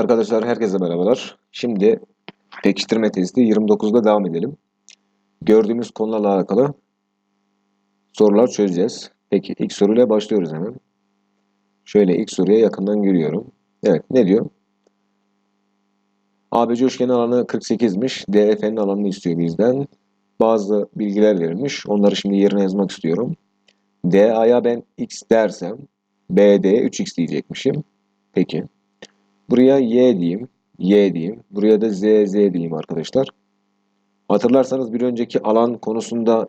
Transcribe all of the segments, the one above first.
Arkadaşlar herkese merhabalar. Şimdi pekiştirme testi 29'da devam edelim. Gördüğümüz konularla alakalı sorular çözeceğiz. Peki ilk soruyla başlıyoruz hemen. Şöyle ilk soruya yakından görüyorum. Evet ne diyor? ABC üçgenin alanı 48'miş. DF'nin alanını istiyor bizden. Bazı bilgiler verilmiş. Onları şimdi yerine yazmak istiyorum. DA'ya ben x dersem BD'ye 3x diyecekmişim. Peki. Buraya y diyeyim. Y diyeyim. Buraya da z, z diyeyim arkadaşlar. Hatırlarsanız bir önceki alan konusunda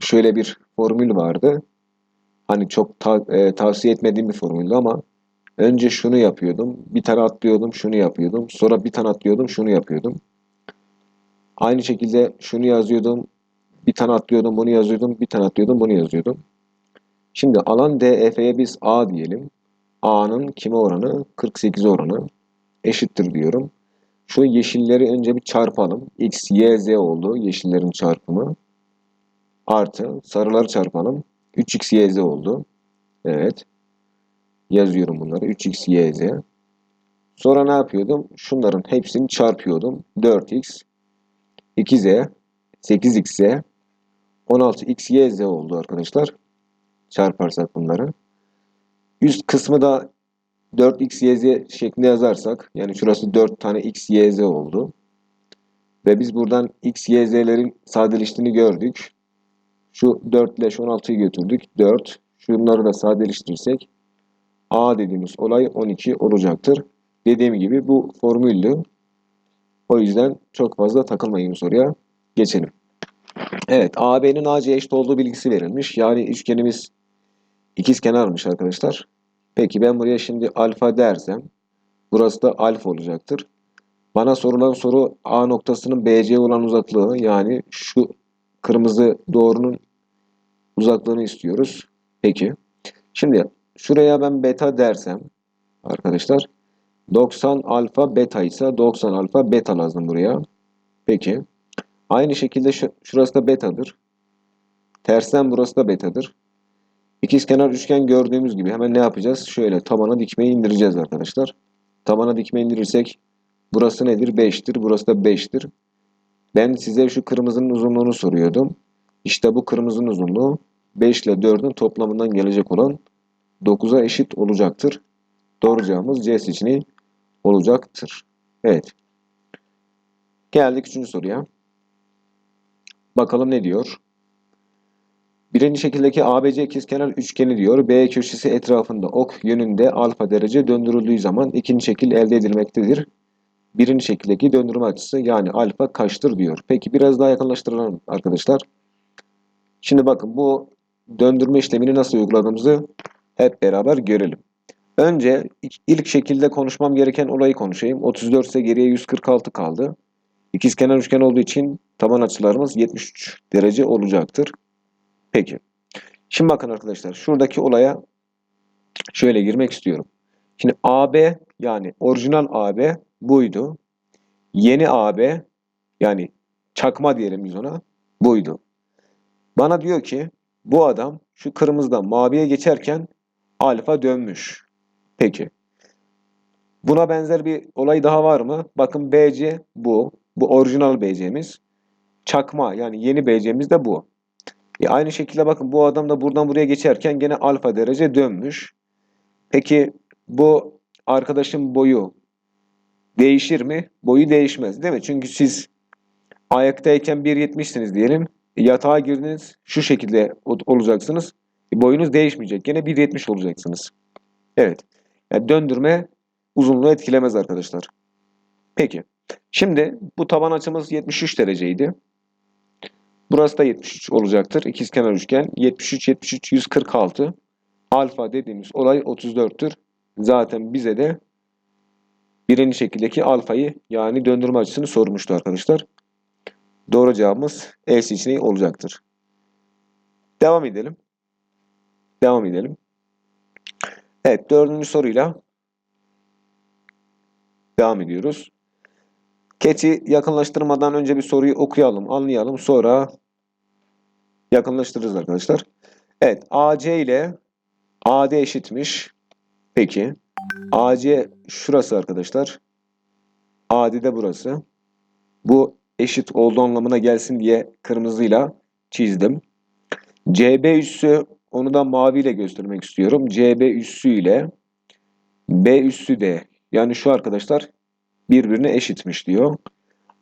şöyle bir formül vardı. Hani çok ta- e, tavsiye etmediğim bir formüldü ama önce şunu yapıyordum. Bir tane atlıyordum, şunu yapıyordum. Sonra bir tane atlıyordum, şunu yapıyordum. Aynı şekilde şunu yazıyordum. Bir tane atlıyordum, bunu yazıyordum. Bir tane atlıyordum, bunu yazıyordum. Şimdi alan DEF'ye biz A diyelim. A'nın kime oranı? 48 oranı. Eşittir diyorum. Şu yeşilleri önce bir çarpalım. X, Y, Z oldu. Yeşillerin çarpımı. Artı sarıları çarpalım. 3X, Y, Z oldu. Evet. Yazıyorum bunları. 3X, Y, Z. Sonra ne yapıyordum? Şunların hepsini çarpıyordum. 4X, 2Z, 8XZ, 16X, Y, Z oldu arkadaşlar. Çarparsak bunları. Üst kısmı da 4x, y, z şeklinde yazarsak yani şurası 4 tane x, y, z oldu. Ve biz buradan x, y, z'lerin sadeleştiğini gördük. Şu 4 ile şu 16'yı götürdük. 4. Şunları da sadeleştirirsek a dediğimiz olay 12 olacaktır. Dediğim gibi bu formüldü. O yüzden çok fazla takılmayın soruya. Geçelim. Evet, AB'nin AC'ye eşit olduğu bilgisi verilmiş. Yani üçgenimiz ikizkenarmış arkadaşlar. Peki ben buraya şimdi alfa dersem burası da alfa olacaktır. Bana sorulan soru A noktasının BC'ye olan uzaklığı yani şu kırmızı doğrunun uzaklığını istiyoruz. Peki. Şimdi şuraya ben beta dersem arkadaşlar 90 alfa beta ise 90 alfa beta lazım buraya. Peki. Aynı şekilde şu, şurası da betadır. Tersten burası da betadır. İkizkenar üçgen gördüğümüz gibi hemen ne yapacağız? Şöyle tabana dikmeyi indireceğiz arkadaşlar. Tabana dikme indirirsek burası nedir? 5'tir. Burası da 5'tir. Ben size şu kırmızının uzunluğunu soruyordum. İşte bu kırmızının uzunluğu 5 ile 4'ün toplamından gelecek olan 9'a eşit olacaktır. Doğru cevabımız C seçeneği olacaktır. Evet. Geldik 3. soruya. Bakalım ne diyor? Birinci şekildeki ABC ikizkenar üçgeni diyor. B köşesi etrafında ok yönünde alfa derece döndürüldüğü zaman ikinci şekil elde edilmektedir. Birinci şekildeki döndürme açısı yani alfa kaçtır diyor. Peki biraz daha yakınlaştıralım arkadaşlar. Şimdi bakın bu döndürme işlemini nasıl uyguladığımızı hep beraber görelim. Önce ilk şekilde konuşmam gereken olayı konuşayım. 34 ise geriye 146 kaldı. İkizkenar üçgen olduğu için taban açılarımız 73 derece olacaktır. Peki. Şimdi bakın arkadaşlar şuradaki olaya şöyle girmek istiyorum. Şimdi AB yani orijinal AB buydu. Yeni AB yani çakma diyelim biz ona buydu. Bana diyor ki bu adam şu kırmızıdan maviye geçerken alfa dönmüş. Peki. Buna benzer bir olay daha var mı? Bakın BC bu. Bu orijinal BC'miz. Çakma yani yeni BC'miz de bu. E aynı şekilde bakın bu adam da buradan buraya geçerken gene alfa derece dönmüş. Peki bu arkadaşın boyu değişir mi? Boyu değişmez değil mi? Çünkü siz ayaktayken 1.70'siniz diyelim. E yatağa girdiniz şu şekilde olacaksınız. E boyunuz değişmeyecek. Gene 1.70 olacaksınız. Evet. Yani döndürme uzunluğu etkilemez arkadaşlar. Peki. Şimdi bu taban açımız 73 dereceydi. Burası da 73 olacaktır. İkizkenar üçgen. 73, 73, 146. Alfa dediğimiz olay 34'tür. Zaten bize de birinci şekildeki alfayı yani döndürme açısını sormuştu arkadaşlar. Doğru cevabımız E seçeneği olacaktır. Devam edelim. Devam edelim. Evet dördüncü soruyla devam ediyoruz. Keçi yakınlaştırmadan önce bir soruyu okuyalım, anlayalım. Sonra yakınlaştırırız arkadaşlar. Evet, AC ile AD eşitmiş. Peki. AC şurası arkadaşlar. AD de burası. Bu eşit olduğu anlamına gelsin diye kırmızıyla çizdim. CB üssü onu da maviyle göstermek istiyorum. CB üssü ile B üssü de yani şu arkadaşlar birbirine eşitmiş diyor.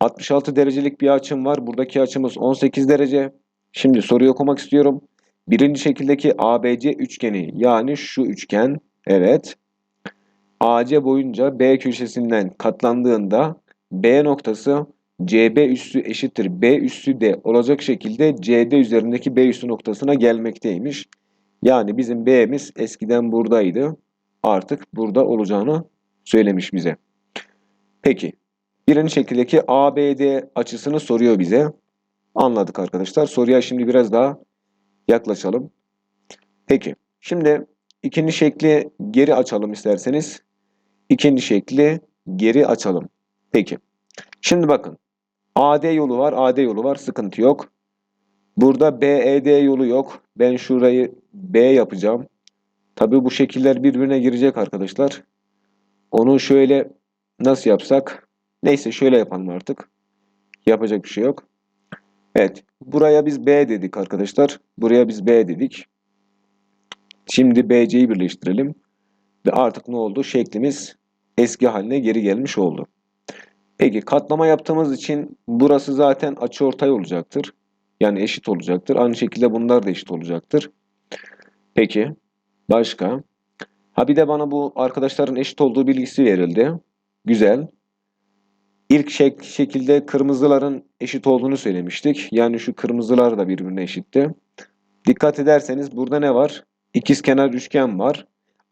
66 derecelik bir açım var. Buradaki açımız 18 derece. Şimdi soruyu okumak istiyorum. Birinci şekildeki ABC üçgeni yani şu üçgen evet AC boyunca B köşesinden katlandığında B noktası CB üssü eşittir B üssü de olacak şekilde CD üzerindeki B üssü noktasına gelmekteymiş. Yani bizim B'miz eskiden buradaydı. Artık burada olacağını söylemiş bize. Peki. Birinci şekildeki ABD açısını soruyor bize. Anladık arkadaşlar. Soruya şimdi biraz daha yaklaşalım. Peki. Şimdi ikinci şekli geri açalım isterseniz. İkinci şekli geri açalım. Peki. Şimdi bakın. AD yolu var. AD yolu var. Sıkıntı yok. Burada BED yolu yok. Ben şurayı B yapacağım. Tabii bu şekiller birbirine girecek arkadaşlar. Onu şöyle nasıl yapsak? Neyse şöyle yapalım artık. Yapacak bir şey yok. Evet. Buraya biz B dedik arkadaşlar. Buraya biz B dedik. Şimdi BC'yi birleştirelim. Ve artık ne oldu? Şeklimiz eski haline geri gelmiş oldu. Peki katlama yaptığımız için burası zaten açıortay olacaktır. Yani eşit olacaktır. Aynı şekilde bunlar da eşit olacaktır. Peki başka? Ha bir de bana bu arkadaşların eşit olduğu bilgisi verildi. Güzel. İlk şek şekilde kırmızıların eşit olduğunu söylemiştik. Yani şu kırmızılar da birbirine eşitti. Dikkat ederseniz burada ne var? İkizkenar üçgen var.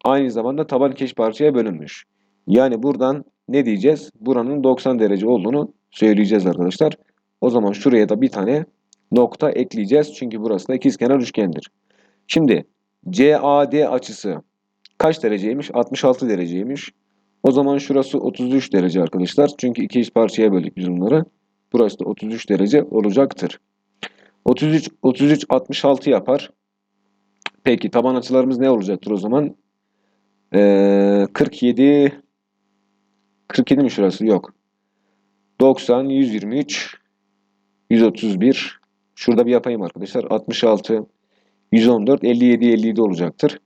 Aynı zamanda taban iki parçaya bölünmüş. Yani buradan ne diyeceğiz? Buranın 90 derece olduğunu söyleyeceğiz arkadaşlar. O zaman şuraya da bir tane nokta ekleyeceğiz. Çünkü burası da ikizkenar üçgendir. Şimdi CAD açısı kaç dereceymiş? 66 dereceymiş. O zaman şurası 33 derece arkadaşlar. Çünkü iki eş parçaya böldük biz bunları. Burası da 33 derece olacaktır. 33 33 66 yapar. Peki taban açılarımız ne olacaktır o zaman? Ee, 47 47 mi şurası? Yok. 90 123 131 Şurada bir yapayım arkadaşlar. 66 114 57 57 olacaktır.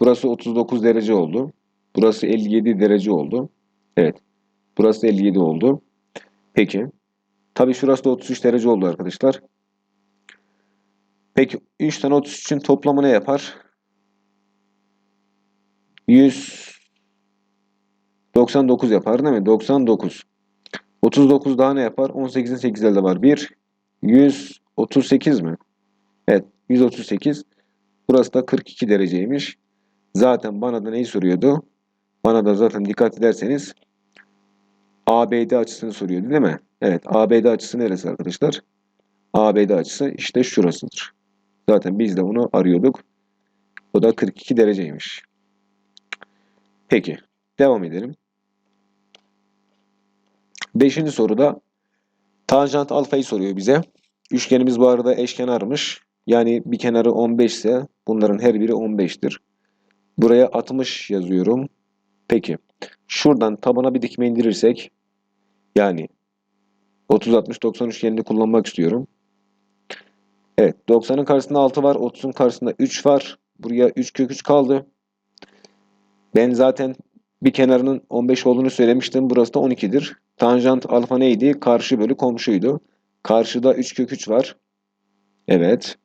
Burası 39 derece oldu. Burası 57 derece oldu. Evet. Burası 57 oldu. Peki. Tabii şurası da 33 derece oldu arkadaşlar. Peki 3 tane 33'ün toplamı ne yapar? 199 yapar değil mi? 99. 39 daha ne yapar? 18'in 8 elde var. 1. 138 mi? Evet. 138. Burası da 42 dereceymiş. Zaten bana da neyi soruyordu? Bana da zaten dikkat ederseniz ABD açısını soruyordu değil mi? Evet. ABD açısı neresi arkadaşlar? ABD açısı işte şurasıdır. Zaten biz de onu arıyorduk. O da 42 dereceymiş. Peki. Devam edelim. Beşinci soruda tanjant alfayı soruyor bize. Üçgenimiz bu arada eşkenarmış. Yani bir kenarı 15 ise bunların her biri 15'tir. Buraya 60 yazıyorum. Peki. Şuradan tabana bir dikme indirirsek yani 30 60 90 üçgenini kullanmak istiyorum. Evet 90'ın karşısında 6 var. 30'un karşısında 3 var. Buraya 3 kök 3 kaldı. Ben zaten bir kenarının 15 olduğunu söylemiştim. Burası da 12'dir. Tanjant alfa neydi? Karşı bölü komşuydu. Karşıda 3 kök 3 var. Evet.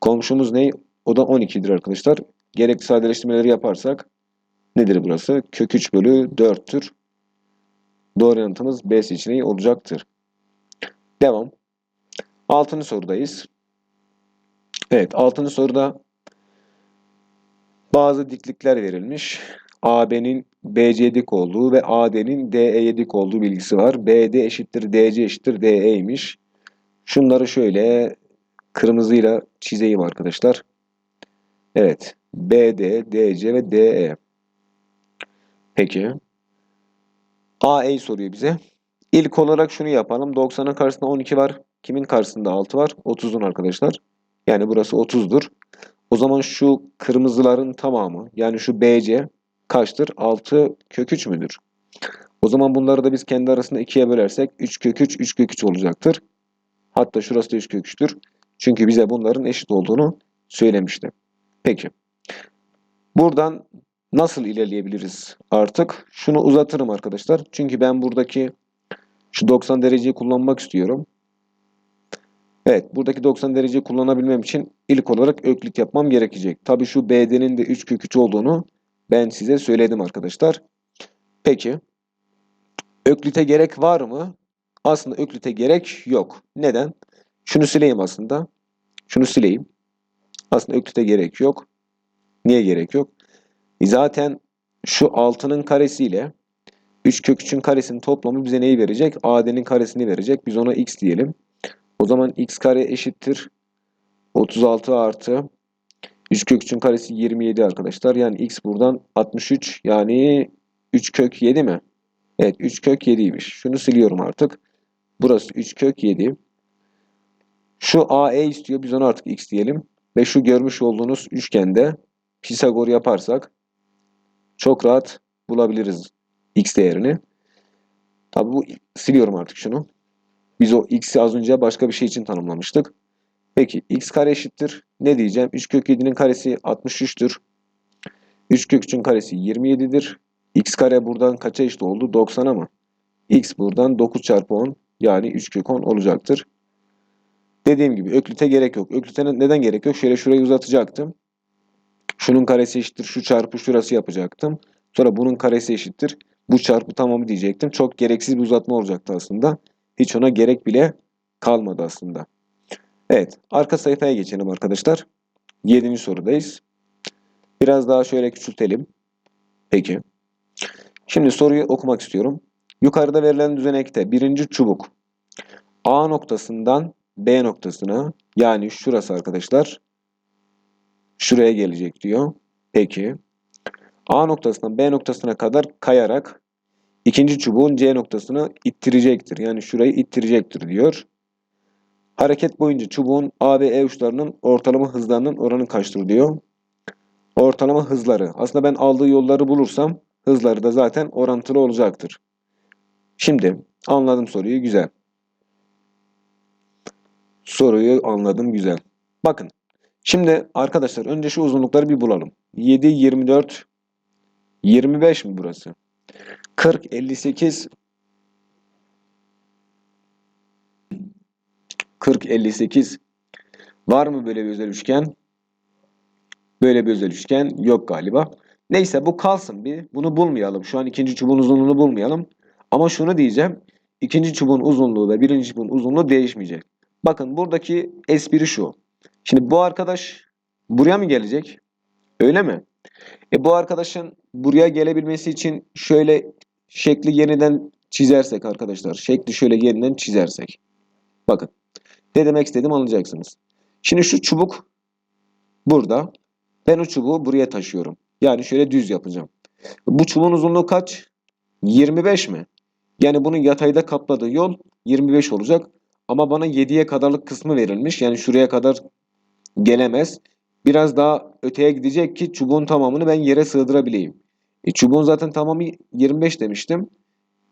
Komşumuz ne? O da 12'dir arkadaşlar. Gerekli sadeleştirmeleri yaparsak nedir burası? Kök 3 bölü 4'tür. Doğru yanıtımız B seçeneği olacaktır. Devam. Altıncı sorudayız. Evet, altıncı soruda bazı diklikler verilmiş. AB'nin BC dik olduğu ve AD'nin DE'ye dik olduğu bilgisi var. BD eşittir DC eşittir DE'ymiş. Şunları şöyle kırmızıyla çizeyim arkadaşlar. Evet. BD, DC ve DE. Peki. AE soruyor bize. İlk olarak şunu yapalım. 90'ın karşısında 12 var. Kimin karşısında 6 var? 30'un arkadaşlar. Yani burası 30'dur. O zaman şu kırmızıların tamamı yani şu BC kaçtır? 6 kök 3 müdür? O zaman bunları da biz kendi arasında ikiye bölersek 3 kök 3, 3 kök 3 olacaktır. Hatta şurası da 3 kök 3'tür. Çünkü bize bunların eşit olduğunu söylemişti. Peki. Buradan nasıl ilerleyebiliriz artık? Şunu uzatırım arkadaşlar. Çünkü ben buradaki şu 90 dereceyi kullanmak istiyorum. Evet, buradaki 90 dereceyi kullanabilmem için ilk olarak öklit yapmam gerekecek. Tabii şu BD'nin de 3 kök 3 olduğunu ben size söyledim arkadaşlar. Peki. Öklite gerek var mı? Aslında öklite gerek yok. Neden? Şunu sileyim aslında. Şunu sileyim. Aslında öklite gerek yok. Niye gerek yok? Zaten şu 6'nın karesiyle 3 kök 3'ün karesinin toplamı bize neyi verecek? AD'nin karesini verecek. Biz ona x diyelim. O zaman x kare eşittir. 36 artı 3 kök 3'ün karesi 27 arkadaşlar. Yani x buradan 63 yani 3 kök 7 mi? Evet 3 kök 7'ymiş. Şunu siliyorum artık. Burası 3 kök 7. Şu AE istiyor. Biz ona artık x diyelim. Ve şu görmüş olduğunuz üçgende Pisagor yaparsak çok rahat bulabiliriz x değerini. Tabi bu siliyorum artık şunu. Biz o x'i az önce başka bir şey için tanımlamıştık. Peki x kare eşittir. Ne diyeceğim? 3 kök 7'nin karesi 63'tür. 3 kök 3'ün karesi 27'dir. x kare buradan kaça eşit oldu? 90'a mı? x buradan 9 çarpı 10 yani 3 kök 10 olacaktır. Dediğim gibi öklite gerek yok. Öklite neden gerek yok? Şöyle şurayı uzatacaktım. Şunun karesi eşittir. Şu çarpı şurası yapacaktım. Sonra bunun karesi eşittir. Bu çarpı tamamı diyecektim. Çok gereksiz bir uzatma olacaktı aslında. Hiç ona gerek bile kalmadı aslında. Evet. Arka sayfaya geçelim arkadaşlar. 7. sorudayız. Biraz daha şöyle küçültelim. Peki. Şimdi soruyu okumak istiyorum. Yukarıda verilen düzenekte birinci çubuk A noktasından B noktasına yani şurası arkadaşlar şuraya gelecek diyor. Peki. A noktasından B noktasına kadar kayarak ikinci çubuğun C noktasını ittirecektir. Yani şurayı ittirecektir diyor. Hareket boyunca çubuğun A ve E uçlarının ortalama hızlarının oranı kaçtır diyor. Ortalama hızları. Aslında ben aldığı yolları bulursam hızları da zaten orantılı olacaktır. Şimdi anladım soruyu güzel. Soruyu anladım güzel. Bakın. Şimdi arkadaşlar önce şu uzunlukları bir bulalım. 7, 24, 25 mi burası? 40, 58, 40, 58. Var mı böyle bir özel üçgen? Böyle bir özel üçgen yok galiba. Neyse bu kalsın bir. Bunu bulmayalım. Şu an ikinci çubuğun uzunluğunu bulmayalım. Ama şunu diyeceğim. İkinci çubuğun uzunluğu ve birinci çubuğun uzunluğu değişmeyecek. Bakın buradaki espri şu. Şimdi bu arkadaş buraya mı gelecek? Öyle mi? E bu arkadaşın buraya gelebilmesi için şöyle şekli yeniden çizersek arkadaşlar. Şekli şöyle yeniden çizersek. Bakın. Ne demek istediğimi anlayacaksınız. Şimdi şu çubuk burada. Ben o çubuğu buraya taşıyorum. Yani şöyle düz yapacağım. Bu çubuğun uzunluğu kaç? 25 mi? Yani bunun yatayda kapladığı yol 25 olacak. Ama bana 7'ye kadarlık kısmı verilmiş. Yani şuraya kadar gelemez. Biraz daha öteye gidecek ki çubuğun tamamını ben yere sığdırabileyim. E, çubuğun zaten tamamı 25 demiştim.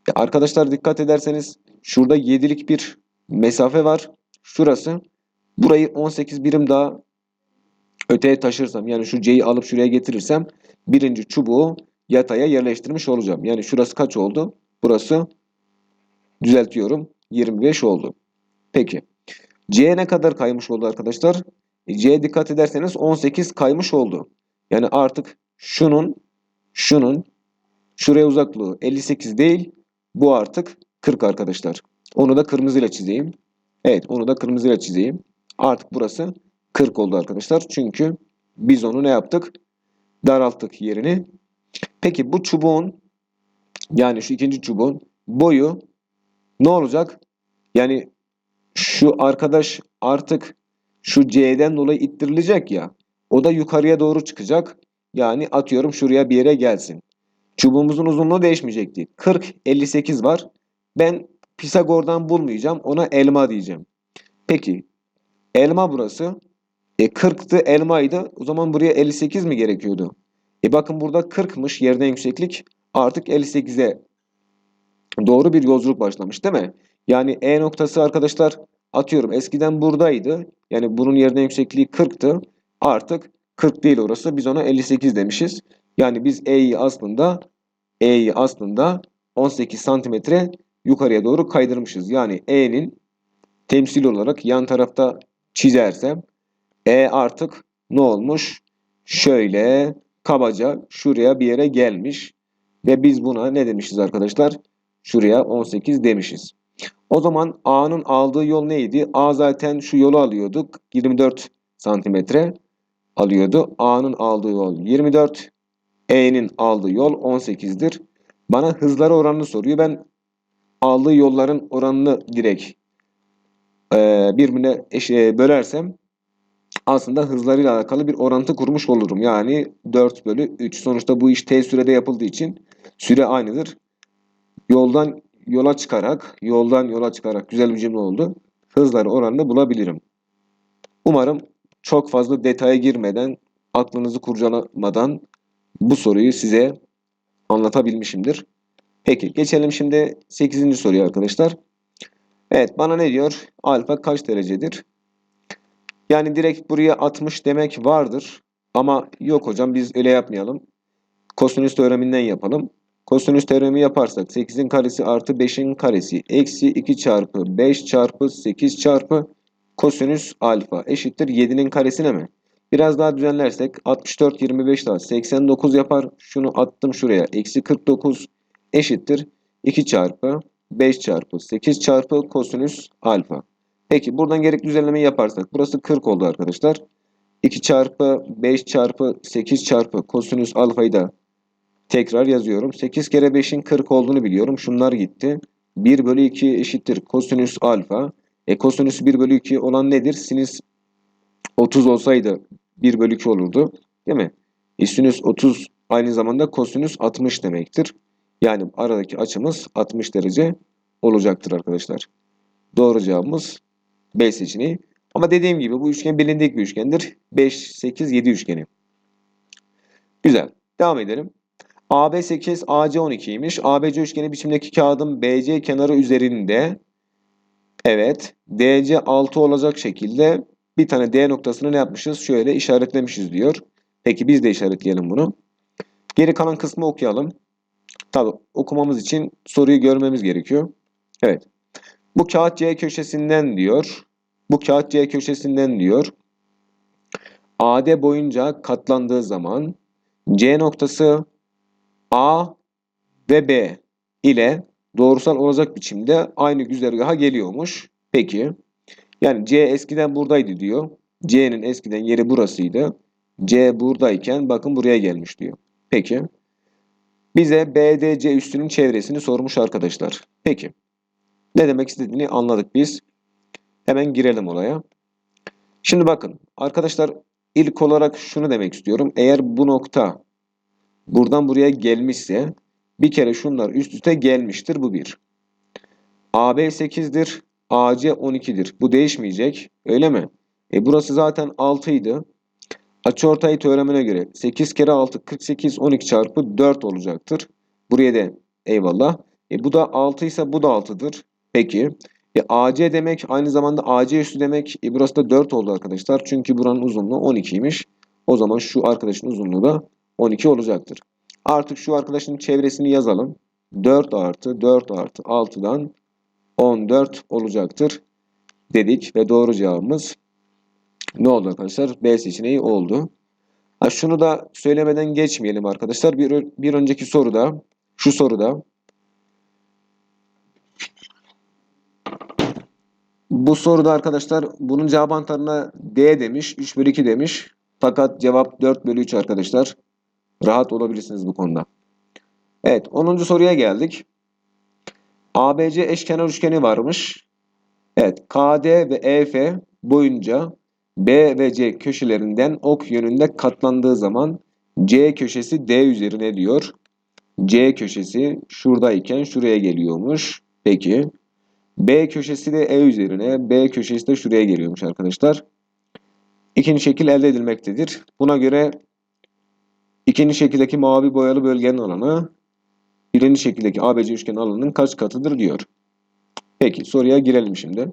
E, arkadaşlar dikkat ederseniz şurada 7'lik bir mesafe var. Şurası. Burayı 18 birim daha öteye taşırsam yani şu C'yi alıp şuraya getirirsem birinci çubuğu yataya yerleştirmiş olacağım. Yani şurası kaç oldu? Burası düzeltiyorum. 25 oldu. Peki. C ne kadar kaymış oldu arkadaşlar? C'ye dikkat ederseniz 18 kaymış oldu. Yani artık şunun şunun şuraya uzaklığı 58 değil. Bu artık 40 arkadaşlar. Onu da kırmızıyla çizeyim. Evet onu da kırmızıyla çizeyim. Artık burası 40 oldu arkadaşlar. Çünkü biz onu ne yaptık? Daralttık yerini. Peki bu çubuğun yani şu ikinci çubuğun boyu ne olacak? Yani şu arkadaş artık şu C'den dolayı ittirilecek ya. O da yukarıya doğru çıkacak. Yani atıyorum şuraya bir yere gelsin. Çubuğumuzun uzunluğu değişmeyecekti. 40, 58 var. Ben Pisagor'dan bulmayacağım. Ona elma diyeceğim. Peki elma burası. E 40'tı elmaydı. O zaman buraya 58 mi gerekiyordu? E bakın burada 40'mış yerden yükseklik. Artık 58'e doğru bir yolculuk başlamış değil mi? Yani E noktası arkadaşlar atıyorum eskiden buradaydı. Yani bunun yerine yüksekliği 40'tı. Artık 40 değil orası. Biz ona 58 demişiz. Yani biz E'yi aslında E'yi aslında 18 santimetre yukarıya doğru kaydırmışız. Yani E'nin temsil olarak yan tarafta çizersem E artık ne olmuş? Şöyle kabaca şuraya bir yere gelmiş. Ve biz buna ne demişiz arkadaşlar? Şuraya 18 demişiz. O zaman A'nın aldığı yol neydi? A zaten şu yolu alıyorduk. 24 santimetre alıyordu. A'nın aldığı yol 24. E'nin aldığı yol 18'dir. Bana hızları oranını soruyor. Ben aldığı yolların oranını direkt e, birbirine e, bölersem aslında hızlarıyla alakalı bir orantı kurmuş olurum. Yani 4 bölü 3. Sonuçta bu iş T sürede yapıldığı için süre aynıdır. Yoldan yola çıkarak, yoldan yola çıkarak güzel bir cümle oldu. Hızları oranını bulabilirim. Umarım çok fazla detaya girmeden, aklınızı kurcalamadan bu soruyu size anlatabilmişimdir. Peki geçelim şimdi 8. soruya arkadaşlar. Evet bana ne diyor? Alfa kaç derecedir? Yani direkt buraya 60 demek vardır. Ama yok hocam biz öyle yapmayalım. Kosinüs teoreminden yapalım. Kosinüs teoremi yaparsak 8'in karesi artı 5'in karesi eksi 2 çarpı 5 çarpı 8 çarpı kosinüs alfa eşittir 7'nin karesine mi? Biraz daha düzenlersek 64 25 daha 89 yapar. Şunu attım şuraya. Eksi 49 eşittir 2 çarpı 5 çarpı 8 çarpı kosinüs alfa. Peki buradan gerekli düzenlemeyi yaparsak burası 40 oldu arkadaşlar. 2 çarpı 5 çarpı 8 çarpı kosinüs alfayı da tekrar yazıyorum. 8 kere 5'in 40 olduğunu biliyorum. Şunlar gitti. 1 bölü 2 eşittir kosinüs alfa. E kosinüs 1 bölü 2 olan nedir? Sinüs 30 olsaydı 1 bölü 2 olurdu. Değil mi? E sinüs 30 aynı zamanda kosinüs 60 demektir. Yani aradaki açımız 60 derece olacaktır arkadaşlar. Doğru cevabımız B seçeneği. Ama dediğim gibi bu üçgen bilindik bir üçgendir. 5, 8, 7 üçgeni. Güzel. Devam edelim. AB 8, AC 12'ymiş. ABC üçgeni biçimdeki kağıdın BC kenarı üzerinde evet DC 6 olacak şekilde bir tane D noktasını ne yapmışız? Şöyle işaretlemişiz diyor. Peki biz de işaretleyelim bunu. Geri kalan kısmı okuyalım. Tabi okumamız için soruyu görmemiz gerekiyor. Evet. Bu kağıt C köşesinden diyor. Bu kağıt C köşesinden diyor. AD boyunca katlandığı zaman C noktası A ve B ile doğrusal olacak biçimde aynı güzergaha geliyormuş. Peki. Yani C eskiden buradaydı diyor. C'nin eskiden yeri burasıydı. C buradayken bakın buraya gelmiş diyor. Peki. Bize BDC üstünün çevresini sormuş arkadaşlar. Peki. Ne demek istediğini anladık biz. Hemen girelim olaya. Şimdi bakın arkadaşlar ilk olarak şunu demek istiyorum. Eğer bu nokta buradan buraya gelmişse bir kere şunlar üst üste gelmiştir. Bu bir. AB 8'dir. AC 12'dir. Bu değişmeyecek. Öyle mi? E burası zaten 6 idi. Açıortay teoremine göre 8 kere 6 48 12 çarpı 4 olacaktır. Buraya da eyvallah. E bu da 6 ise bu da 6'dır. Peki. E AC demek aynı zamanda AC üstü demek. E burası da 4 oldu arkadaşlar. Çünkü buranın uzunluğu 12'ymiş. O zaman şu arkadaşın uzunluğu da 12 olacaktır. Artık şu arkadaşın çevresini yazalım. 4 artı 4 artı 6'dan 14 olacaktır dedik ve doğru cevabımız ne oldu arkadaşlar? B seçeneği oldu. Ha, şunu da söylemeden geçmeyelim arkadaşlar. Bir, bir önceki soruda, şu soruda bu soruda arkadaşlar bunun cevap anahtarına D demiş, 3 bölü 2 demiş. Fakat cevap 4 bölü 3 arkadaşlar. Rahat olabilirsiniz bu konuda. Evet 10. soruya geldik. ABC eşkenar üçgeni varmış. Evet KD ve EF boyunca B ve C köşelerinden ok yönünde katlandığı zaman C köşesi D üzerine diyor. C köşesi şuradayken şuraya geliyormuş. Peki. B köşesi de E üzerine, B köşesi de şuraya geliyormuş arkadaşlar. İkinci şekil elde edilmektedir. Buna göre ikinci şekildeki mavi boyalı bölgenin alanı birinci şekildeki ABC üçgen alanının kaç katıdır diyor. Peki soruya girelim şimdi.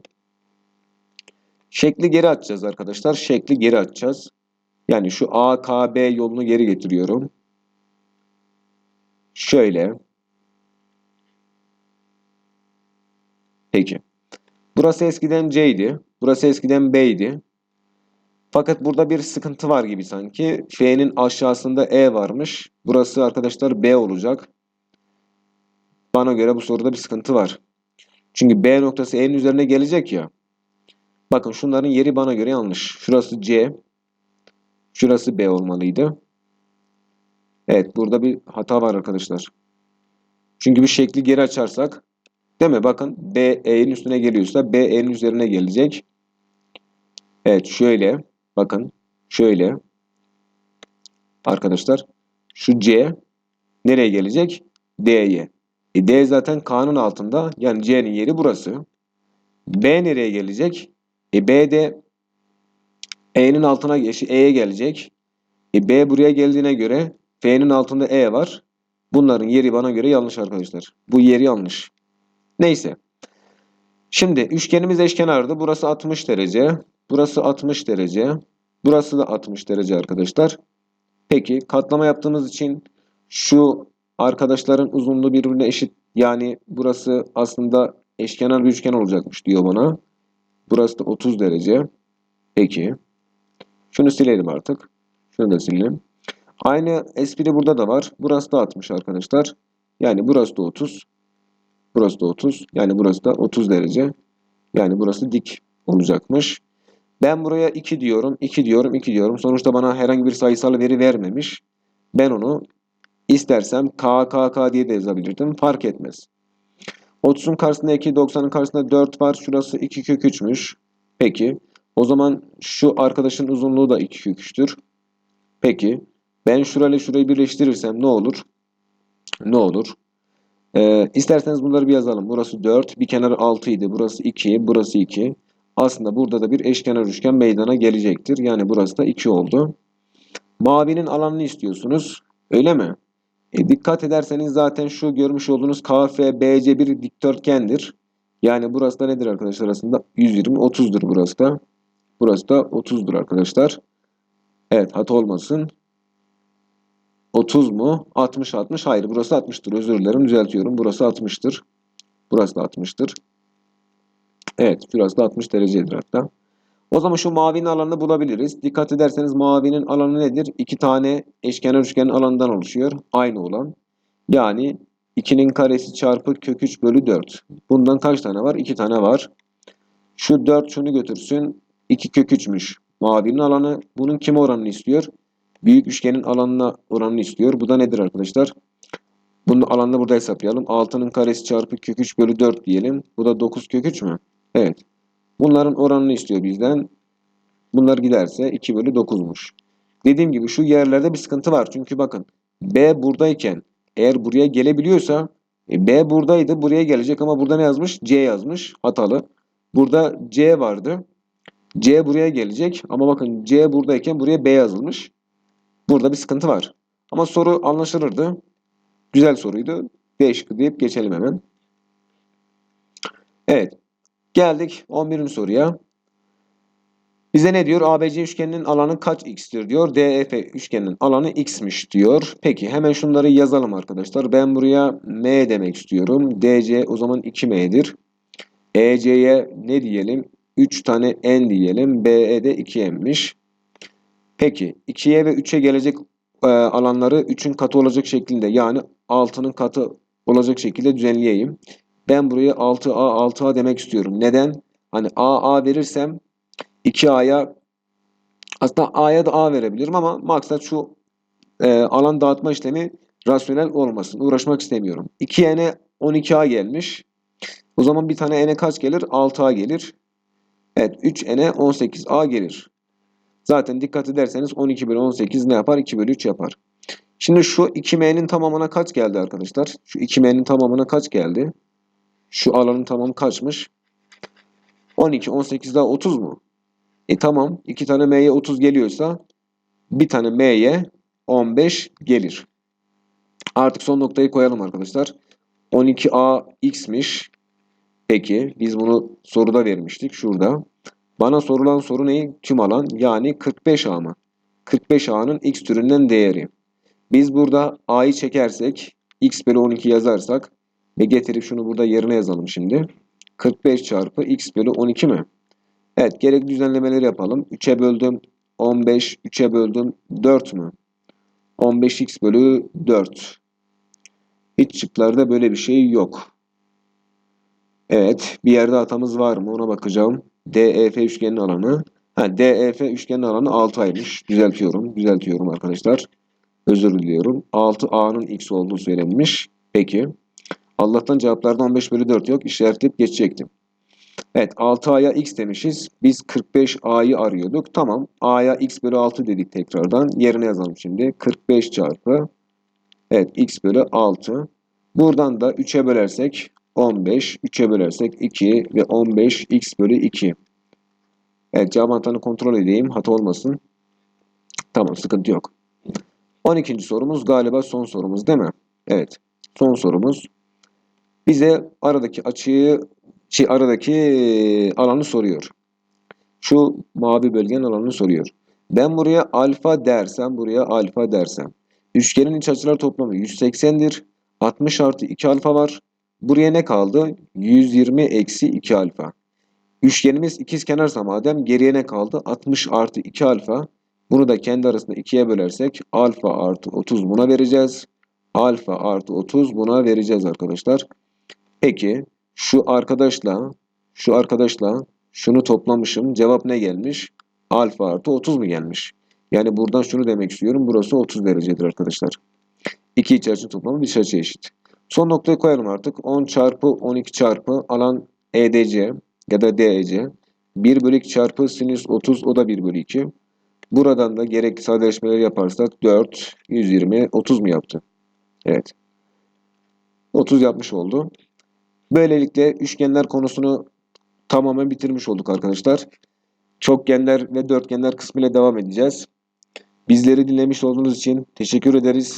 Şekli geri açacağız arkadaşlar. Şekli geri açacağız. Yani şu AKB yolunu geri getiriyorum. Şöyle. Peki. Burası eskiden C'ydi. Burası eskiden B'ydi. Fakat burada bir sıkıntı var gibi sanki. F'nin aşağısında E varmış. Burası arkadaşlar B olacak. Bana göre bu soruda bir sıkıntı var. Çünkü B noktası E'nin üzerine gelecek ya. Bakın şunların yeri bana göre yanlış. Şurası C. Şurası B olmalıydı. Evet burada bir hata var arkadaşlar. Çünkü bir şekli geri açarsak değil mi? Bakın B E'nin üstüne geliyorsa B E'nin üzerine gelecek. Evet şöyle bakın şöyle arkadaşlar şu C nereye gelecek? D'ye. E, D zaten K'nın altında yani C'nin yeri burası. B nereye gelecek? E, B de E'nin altına E'ye gelecek. E, B buraya geldiğine göre F'nin altında E var. Bunların yeri bana göre yanlış arkadaşlar. Bu yeri yanlış. Neyse. Şimdi üçgenimiz eşkenardı. Burası 60 derece. Burası 60 derece. Burası da 60 derece arkadaşlar. Peki katlama yaptığımız için şu arkadaşların uzunluğu birbirine eşit. Yani burası aslında eşkenar bir üçgen olacakmış diyor bana. Burası da 30 derece. Peki. Şunu silelim artık. Şunu da silelim. Aynı espri burada da var. Burası da 60 arkadaşlar. Yani burası da 30. Burası da 30. Yani burası da 30 derece. Yani burası dik olacakmış. Ben buraya 2 diyorum, 2 diyorum, 2 diyorum. Sonuçta bana herhangi bir sayısal veri vermemiş. Ben onu istersem K, K, K diye de yazabilirdim. Fark etmez. 30'un karşısında 2, 90'ın karşısında 4 var. Şurası 2 kök 3'müş. Peki. O zaman şu arkadaşın uzunluğu da 2 kök 3'tür. Peki. Ben şurayla şurayı birleştirirsem ne olur? Ne olur? Ee, isterseniz bunları bir yazalım. Burası 4, bir kenarı 6 idi. Burası 2, burası 2. Aslında burada da bir eşkenar üçgen meydana gelecektir. Yani burası da 2 oldu. Mavinin alanını istiyorsunuz. Öyle mi? E, dikkat ederseniz zaten şu görmüş olduğunuz KFBC bir dikdörtgendir. Yani burası da nedir arkadaşlar aslında? 120, 30'dur burası da. Burası da 30'dur arkadaşlar. Evet hata olmasın. 30 mu? 60 60. Hayır burası 60'tır. Özür dilerim düzeltiyorum. Burası 60'tır. Burası da 60'tır. Evet şurası da 60 derecedir hatta. O zaman şu mavinin alanını bulabiliriz. Dikkat ederseniz mavinin alanı nedir? İki tane eşkenar üçgenin alanından oluşuyor. Aynı olan. Yani 2'nin karesi çarpı kök 3 bölü 4. Bundan kaç tane var? 2 tane var. Şu 4 şunu götürsün. 2 kök 3'müş. Mavinin alanı bunun kime oranını istiyor? Büyük üçgenin alanına oranını istiyor. Bu da nedir arkadaşlar? Bunun alanını burada hesaplayalım. 6'nın karesi çarpı kök 3 bölü 4 diyelim. Bu da 9 kök 3 mü? Evet. Bunların oranını istiyor bizden. Bunlar giderse 2 bölü 9'muş. Dediğim gibi şu yerlerde bir sıkıntı var. Çünkü bakın B buradayken eğer buraya gelebiliyorsa e, B buradaydı buraya gelecek ama burada ne yazmış? C yazmış. Hatalı. Burada C vardı. C buraya gelecek ama bakın C buradayken buraya B yazılmış. Burada bir sıkıntı var. Ama soru anlaşılırdı. Güzel soruydu. B şıkkı deyip geçelim hemen. Evet. Geldik 11. soruya. Bize ne diyor? ABC üçgeninin alanı kaç x'tir diyor. DEF üçgeninin alanı x'miş diyor. Peki hemen şunları yazalım arkadaşlar. Ben buraya m demek istiyorum. DC o zaman 2m'dir. EC'ye ne diyelim? 3 tane n diyelim. BE de 2m'miş. Peki 2'ye ve 3'e gelecek e, alanları 3'ün katı olacak şeklinde yani 6'nın katı olacak şekilde düzenleyeyim. Ben buraya 6A 6A demek istiyorum. Neden? Hani A A verirsem 2A'ya aslında A'ya da A verebilirim ama maksat şu e, alan dağıtma işlemi rasyonel olmasın. Uğraşmak istemiyorum. 2N'e 12A gelmiş. O zaman bir tane N'e kaç gelir? 6A gelir. Evet 3N'e 18A gelir. Zaten dikkat ederseniz 12 bölü 18 ne yapar? 2 bölü 3 yapar. Şimdi şu 2m'nin tamamına kaç geldi arkadaşlar? Şu 2m'nin tamamına kaç geldi? Şu alanın tamamı kaçmış? 12, 18 daha 30 mu? E tamam. 2 tane m'ye 30 geliyorsa bir tane m'ye 15 gelir. Artık son noktayı koyalım arkadaşlar. 12a x'miş. Peki biz bunu soruda vermiştik şurada. Bana sorulan soru ne? Tüm alan yani 45a mı? 45a'nın x türünden değeri. Biz burada a'yı çekersek x bölü 12 yazarsak ve getirip şunu burada yerine yazalım şimdi. 45 çarpı x bölü 12 mi? Evet gerekli düzenlemeleri yapalım. 3'e böldüm 15, 3'e böldüm 4 mü? 15x bölü 4. Hiç şıklarda böyle bir şey yok. Evet bir yerde hatamız var mı ona bakacağım. DEF üçgenin alanı. Ha, DEF üçgenin alanı 6'aymış. Düzeltiyorum. Düzeltiyorum arkadaşlar. Özür diliyorum. 6A'nın X olduğu söylenmiş. Peki. Allah'tan cevaplarda 15 bölü 4 yok. İşaretleyip geçecektim. Evet 6A'ya X demişiz. Biz 45A'yı arıyorduk. Tamam. A'ya X bölü 6 dedik tekrardan. Yerine yazalım şimdi. 45 çarpı Evet X bölü 6. Buradan da 3'e bölersek 15. 3'e bölersek 2 ve 15 X bölü 2. Evet cevap anahtarını kontrol edeyim. Hata olmasın. Tamam sıkıntı yok. 12. sorumuz galiba son sorumuz değil mi? Evet. Son sorumuz. Bize aradaki açıyı şey aradaki alanı soruyor. Şu mavi bölgenin alanını soruyor. Ben buraya alfa dersem, buraya alfa dersem. Üçgenin iç açılar toplamı 180'dir. 60 artı 2 alfa var. Buraya ne kaldı? 120 eksi 2 alfa. Üçgenimiz ikizkenarsa madem geriye ne kaldı? 60 artı 2 alfa. Bunu da kendi arasında 2'ye bölersek alfa artı 30 buna vereceğiz. Alfa artı 30 buna vereceğiz arkadaşlar. Peki şu arkadaşla şu arkadaşla şunu toplamışım. Cevap ne gelmiş? Alfa artı 30 mu gelmiş? Yani buradan şunu demek istiyorum. Burası 30 derecedir arkadaşlar. İki iç açı toplamı bir açı eşit. Son noktayı koyalım artık. 10 çarpı 12 çarpı alan EDC ya da DEC. 1 bölü 2 çarpı sinüs 30 o da 1 bölü 2. Buradan da gerekli sadeleşmeleri yaparsak 4, 120, 30 mu yaptı? Evet. 30 yapmış oldu. Böylelikle üçgenler konusunu tamamen bitirmiş olduk arkadaşlar. Çokgenler ve dörtgenler kısmıyla devam edeceğiz. Bizleri dinlemiş olduğunuz için teşekkür ederiz.